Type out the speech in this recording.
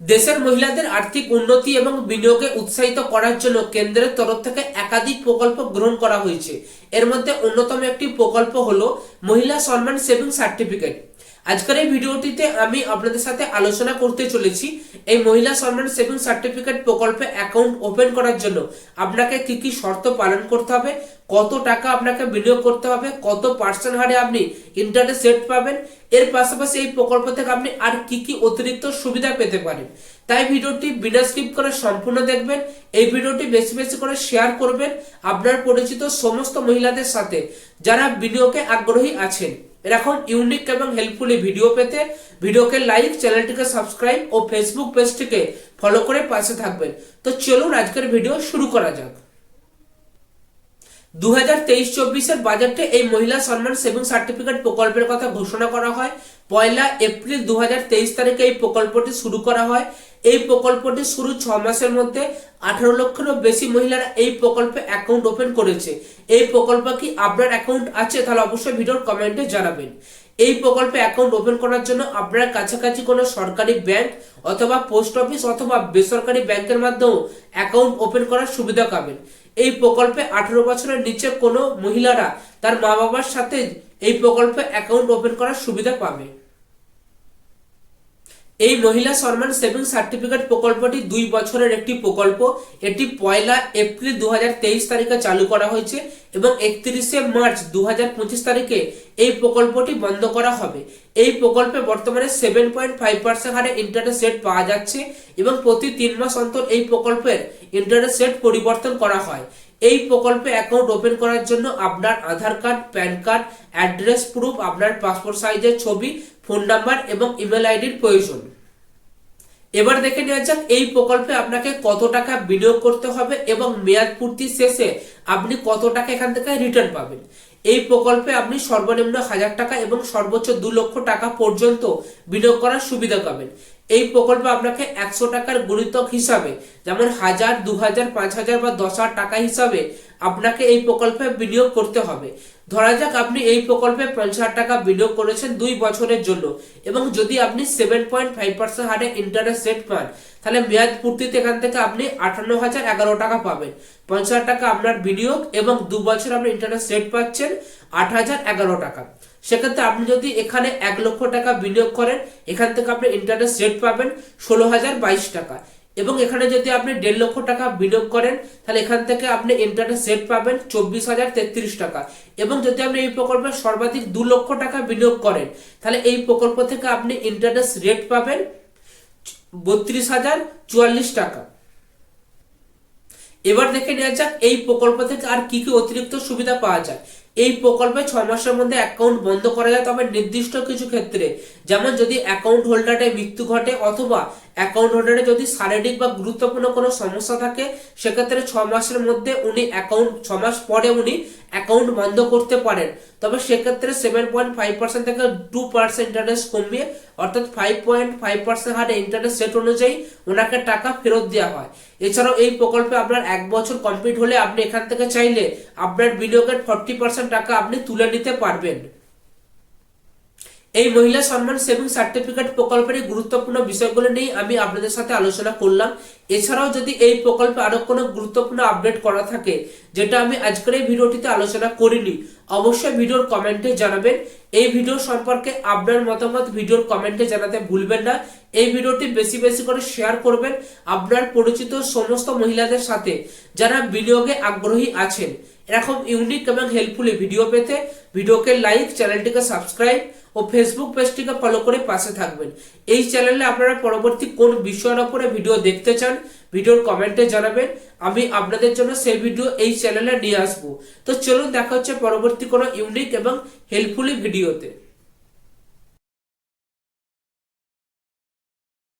দেশের মহিলাদের আর্থিক উন্নতি এবং বিনিয়োগে উৎসাহিত করার জন্য কেন্দ্রের তরফ থেকে একাধিক প্রকল্প গ্রহণ করা হয়েছে। এর মধ্যে অন্যতম একটি প্রকল্প হলো মহিলা সম্মান সেভিং সার্টিফিকেট। আজকের এই ভিডিওটিতে আমি আপনাদের সাথে আলোচনা করতে চলেছি এই মহিলা সম্মান সেভিং সার্টিফিকেট প্রকল্পে অ্যাকাউন্ট ওপেন করার জন্য। আপনাকে কি কি শর্ত পালন করতে হবে? কত টাকা আপনাকে বিনিয়োগ করতে হবে? কত পার্সেন্ট হারে আপনি ইন্টারেস্ট রেট পাবেন? এর পাশাপাশি এই প্রকল্প থেকে আপনি আর কি কি অতিরিক্ত সুবিধা পেতে পারেন? তাই ভিডিওটি বিনা স্কিপ করে সম্পূর্ণ দেখবেন। এই ভিডিওটি বেশি বেশি করে শেয়ার করবেন আপনার পরিচিত সমস্ত মহিলাদের সাথে যারা বিনিয়োগে আগ্রহী আছেন। এরকম ইউনিক এবং হেল্পফুল ভিডিও পেতে ভিডিওকে লাইক চ্যানেলটিকে সাবস্ক্রাইব ও ফেসবুক পেজটিকে ফলো করে পাশে থাকবেন। তো চলুন আজকের ভিডিও শুরু করা যাক। দু হাজার তেইশ চব্বিশের বাজেটে এই মহিলা সম্মান সেভিং সার্টিফিকেট প্রকল্পের কথা ঘোষণা করা হয়। পয়লা এপ্রিল দু হাজার তেইশ তারিখে এই প্রকল্পটি শুরু করা হয়। এই প্রকল্পটি শুরু ছ মাসের মধ্যে আঠারো লক্ষেরও বেশি মহিলারা এই প্রকল্পে অ্যাকাউন্ট ওপেন করেছে। এই প্রকল্প কি আপনার অ্যাকাউন্ট আছে? তাহলে অবশ্যই ভিডিওর কমেন্টে জানাবেন। এই প্রকল্পে অ্যাকাউন্ট ওপেন করার জন্য আপনার কাছাকাছি কোনো সরকারি ব্যাংক অথবা পোস্ট অফিস অথবা বেসরকারি ব্যাংকের মাধ্যমেও অ্যাকাউন্ট ওপেন করার সুবিধা পাবেন। এই প্রকল্পে আঠেরো বছরের নিচে কোনো মহিলারা তার মা বাবার সাথে এই প্রকল্পে অ্যাকাউন্ট ওপেন করার সুবিধা পাবে। এই মহিলা সম্মান সেভিং সার্টিফিকেট প্রকল্পটি দুই বছরের একটি প্রকল্প। এটি পয়লা এপ্রিল দু হাজার তেইশ তারিখে চালু করা হয়েছে এবং একত্রিশে মার্চ দু হাজার পঁচিশ তারিখে এই প্রকল্পটি বন্ধ করা হবে। এই প্রকল্পে বর্তমানে সেভেন পয়েন্ট ফাইভ পার্সেন্ট হারে ইন্টারেস্ট রেট পাওয়া যাচ্ছে এবং প্রতি তিন মাস অন্তর এই প্রকল্পের ইন্টারেস্ট রেট পরিবর্তন করা হয়। এই প্রকল্পে অ্যাকাউন্ট ওপেন করার জন্য আপনার Aadhaar card pan card address proof আপনার পাসপোর্ট সাইজের ছবি ফোন নাম্বার এবং ইমেল আইডির প্রয়োজন। এবার দেখে নেওয়া যাক, এই প্রকল্পে আপনাকে কত টাকা বিনিয়োগ করতে হবে এবং মেয়াদ পূর্তি শেষে আপনি কত টাকা এখান থেকে রিটার্ন পাবেন। এই প্রকল্পে আপনি সর্বনিম্ন হাজার টাকা এবং সর্বোচ্চ দু লক্ষ টাকা পর্যন্ত বিনিয়োগ করার সুবিধা পাবেন। এই প্রকল্প আপনাকে একশো টাকার গুণিতক হিসাবে, যেমন হাজার, দু হাজার, পাঁচ হাজার বা দশ হাজার টাকা হিসাবে আপনাকে এই প্রকল্পে বিনিয়োগ করতে হবে। ধরা যাক আপনি এই প্রকল্পে পঞ্চাশ হাজার টাকা বিনিয়োগ করেছেন দুই বছরের জন্য এবং যদি আপনি সেভেন পয়েন্ট ফাইভ পার্সেন্ট হারে ইন্টারেস্ট রেট পান, তাহলে মেয়াদ পূর্তিতে এখান থেকে আপনি আটান্ন হাজার এগারো টাকা পাবেন। পঞ্চাশ টাকা আপনার বিনিয়োগ এবং দু বছর আপনি ইন্টারেস্ট রেট পাচ্ছেন আট হাজার এগারো টাকা। সেক্ষেত্রে আপনি যদি এখানে এক লক্ষ টাকা বিনিয়োগ করেন, এখান থেকে আপনি ইন্টারেস্ট রেট পাবেন ষোলো হাজার বাইশ টাকা। এবং এখানে যদি আপনি দেড় লক্ষ টাকা বিনিয়োগ করেন, তাহলে এখান থেকে আপনি ইন্টারেস্ট রেট পাবেন চব্বিশ হাজার তেত্রিশ টাকা। এবং যদি আপনি এই প্রকল্পে সর্বাধিক দু লক্ষ টাকা বিনিয়োগ করেন, তাহলে এই প্রকল্প থেকে আপনি ইন্টারেস্ট রেট পাবেন বত্রিশ হাজার চুয়াল্লিশ টাকা। এবার দেখে নেওয়া যাক, এই প্রকল্প থেকে আর কি কি অতিরিক্ত সুবিধা পাওয়া যায়। এই প্রকল্পে ছয় মাসের মধ্যে অ্যাকাউন্ট বন্ধ করা যায়। তবে নির্দিষ্ট কিছু ক্ষেত্রে, যেমন যদি অ্যাকাউন্ট হোল্ডারের মৃত্যু ঘটে অথবা অ্যাকাউন্ট হোল্ডারে যদি শারীরিক বা গুরুত্বপূর্ণ কোনো সমস্যা থাকে, সেক্ষেত্রে ছ মাসের মধ্যে উনি অ্যাকাউন্ট ছ মাস পরে উনি অ্যাকাউন্ট বন্ধ করতে পারেন। তবে সেক্ষেত্রে সেভেন পয়েন্ট ফাইভ পার্সেন্ট থেকে টু পার্সেন্ট ইন্টারেস্ট কমিয়ে, অর্থাৎ ফাইভ পয়েন্ট ফাইভ পার্সেন্ট হারে ইন্টারেস্ট সেট অনুযায়ী ওনাকে টাকা ফেরত দেওয়া হয়। এছাড়াও এই প্রকল্পে আপনার এক বছর কমপ্লিট হলে আপনি এখান থেকে চাইলে আপনার বিনিয়োগের ফর্টি পার্সেন্ট টাকা আপনি তুলে নিতে পারবেন। এই মহিলা সম্মান সেভিং সার্টিফিকেট প্রকল্পের গুরুত্বপূর্ণ বিষয়গুলো নিয়ে আমি আপনাদের সাথে আলোচনা করলাম। এছাড়াও যদি এই প্রকল্পে আরও কোনো গুরুত্বপূর্ণ আপডেট করা থাকে, যেটা আমি আজকের এই ভিডিওটিতে আলোচনা করিনি, অবশ্যই ভিডিওর কমেন্টে জানাবেন। এই ভিডিও সম্পর্কে আপনার মতামত ভিডিওর কমেন্টে জানাতে ভুলবেন না। এই ভিডিওটি বেশি বেশি করে শেয়ার করবেন আপনার পরিচিত সমস্ত মহিলাদের সাথে যারা বিনিয়োগে আগ্রহী আছেন। এরকম ইউনিক এবং হেল্পফুল ভিডিও পেতে ভিডিওকে লাইক চ্যানেলটিকে সাবস্ক্রাইব ও ফেসবুক পেজটিকে ফলো করে পাশে থাকবেন। এই চ্যানেলে আপনারা পরবর্তী কোন বিষয়ের ওপরে ভিডিও দেখতে চান ভিডিওর কমেন্টে জানাবেন। আমি আপনাদের জন্য সেই ভিডিও এই চ্যানেলে নিয়ে আসব। তো চলুন দেখা হচ্ছে পরবর্তী কোনো ইউনিক এবং হেল্পফুলি ভিডিওতে